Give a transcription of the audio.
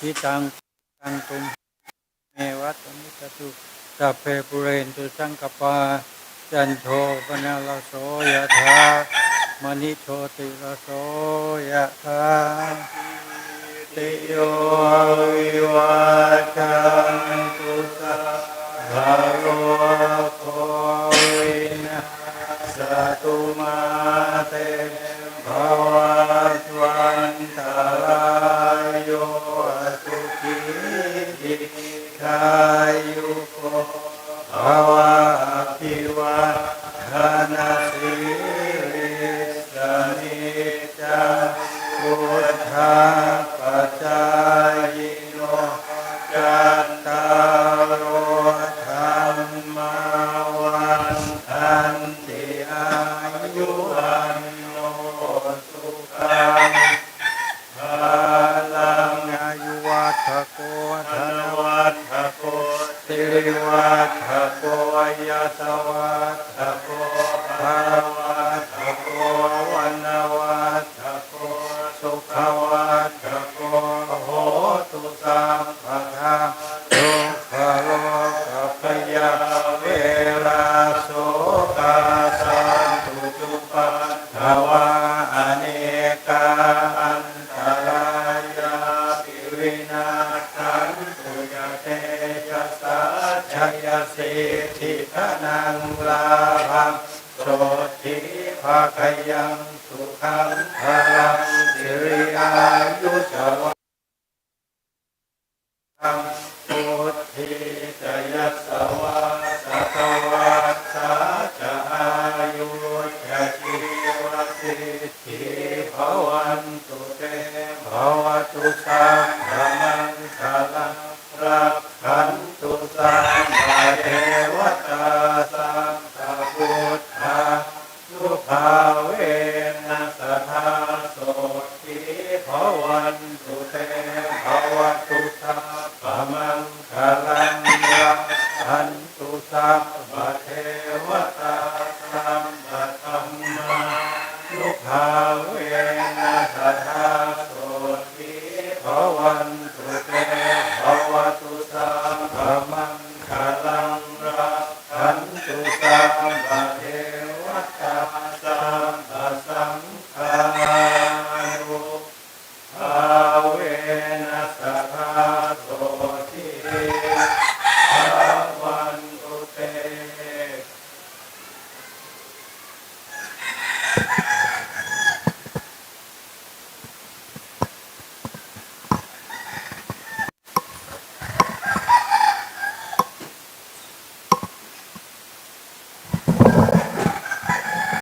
ทิตังตังตุมเมวัตมิจตุสัพเพปุเรนตุสังกปาจันโทปนาลโสยะธามณิโชติลโสยะธาติโยวิวัชชันตุสัพพะโลโควินาสตุมาเตภวัต ยุโกภวะอภิวัฒนาสิริสนิจาพุทธาปัจจายโนจัตตารโอธรรมาวันอันติอายุวันโนสุขังพลังอายุวัฒโกธนวัฒโก สิริวัฒโกยะสวัฒโกภาวัฒโกวันวัฒโกสุขวัฒโกโหตุสัมปทาทุกขโลกพยาเวลาโสกาสันตุจุปัฏฐวาอเนกาอันตรายาปิวินา สิทิธนังลาภังโสทิภาคยังสุขังพลังสิริอายุชวังพุทธิจยัสวะสัตวัสสะจอายุจะชีวสิทธิภวันตุเตภวตุสัม เทวตาสา